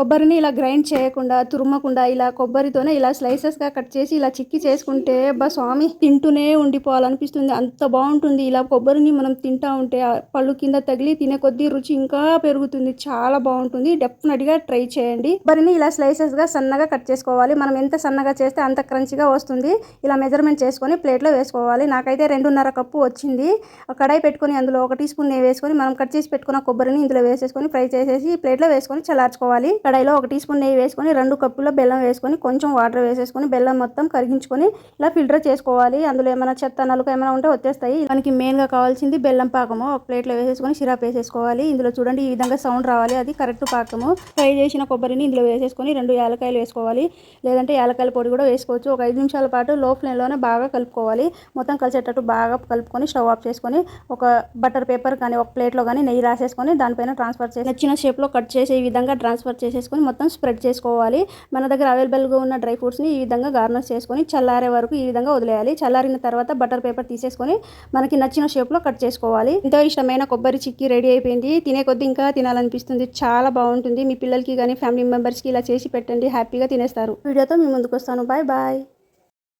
కొబ్బరిని ఇలా గ్రైండ్ చేయకుండా తురుమకుండా ఇలా కొబ్బరితోనే ఇలా స్లైసెస్గా కట్ చేసి ఇలా చిక్కి చేసుకుంటే అబ్బా స్వామి తింటూనే ఉండిపోవాలనిపిస్తుంది. అంత బాగుంటుంది. ఇలా కొబ్బరిని మనం తింటా ఉంటే ఆ పళ్ళు కింద తగిలి తినే కొద్దీ రుచి ఇంకా పెరుగుతుంది. చాలా బాగుంటుంది. డెఫినెట్గా ట్రై చేయండి. కొబ్బరిని ఇలా స్లైసెస్గా సన్నగా కట్ చేసుకోవాలి. మనం ఎంత సన్నగా చేస్తే అంత క్రంచిగా వస్తుంది. ఇలా మెజర్మెంట్ చేసుకొని ప్లేట్లో వేసుకోవాలి. నాకైతే రెండున్నర కప్పు వచ్చింది. కడాయి పెట్టుకొని అందులో ఒక టీ స్పూన్ వేసుకొని మనం కట్ చేసి పెట్టుకున్న కొబ్బరిని ఇందులో వేసేసుకొని ఫ్రై చేసేసి ప్లేట్లో వేసుకొని చల్లార్చుకోవాలి. కడాయిలో ఒక టీ స్పూన్ నెయ్యి వేసుకొని రెండు కప్పుల బెల్లం వేసుకొని కొంచెం వాటర్ వేసేసుకొని బెల్లం మొత్తం కరిగించుకొని ఇలా ఫిల్టర్ చేసుకోవాలి. అందులో ఏమైనా చెత్త నలుక ఏమైనా ఉంటే వచ్చేస్తాయి. మనకి మెయిన్గా కావాల్సింది బెల్లం పాకము. ఒక ప్లేట్లో వేసేసుకొని సిరాప్ వేసేసుకోవాలి. ఇందులో చూడండి ఈ విధంగా సౌండ్ రావాలి. అది కరెక్ట్ పాకము. ఫ్రై చేసిన కొబ్బరిని ఇందులో వేసేసుకొని రెండు యాలకాయలు వేసుకోవాలి. లేదంటే యాలకాయల పొడి కూడా వేసుకోవచ్చు. ఒక ఐదు నిమిషాల పాటు లో ఫ్లేమ్లోనే బాగా కలుపుకోవాలి. మొత్తం కలిసేటట్టు బాగా కలుపుకొని స్టవ్ ఆఫ్ చేసుకొని ఒక బటర్ పేపర్ కానీ ఒక ప్లేట్లో కానీ నెయ్యి రాసేసుకొని దానిపైన ట్రాన్స్ఫర్ చేసి నచ్చిన షేప్లో కట్ చేసి ఈ విధంగా ట్రాన్స్ఫర్ చేసి చేసేసుకొని మొత్తం స్ప్రెడ్ చేసుకోవాలి. మన దగ్గర అవైలబుల్గా ఉన్న డ్రై ఫ్రూట్స్ని ఈ విధంగా గార్నర్స్ చేసుకొని చల్లారే వరకు ఈ విధంగా వదిలేయాలి. చల్లారిన తర్వాత బటర్ పేపర్ తీసేసుకొని మనకి నచ్చిన షేప్లో కట్ చేసుకోవాలి. ఎంతో ఇష్టమైన కొబ్బరి చిక్కీ రెడీ అయిపోయింది. తినే కొద్దీ ఇంకా తినాలనిపిస్తుంది. చాలా బాగుంటుంది. మీ పిల్లలకి కానీ ఫ్యామిలీ మెంబర్స్కి ఇలా చేసి పెట్టండి. హ్యాపీగా తినేస్తారు. వీడియోతో మీ ముందుకు వస్తాను. Bye bye.